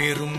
அருட்பெரும்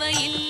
சிற்சபையில்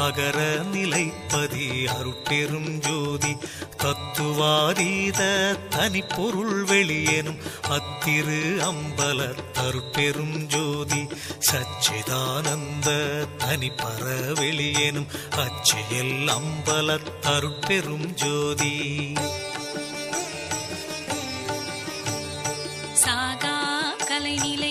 அகர நிலைப்பதி அருட்பெரும் ஜோதி. தத்துவாதீத தனிப்பொருள் வெளியேனும் அத்திரு அம்பல தருட்பெரும் ஜோதி. சச்சிதானந்த தனிப்பற வெளியேனும் அச்சியல் அம்பல தருட்பெரும் ஜோதி. சாகா கலைநிலை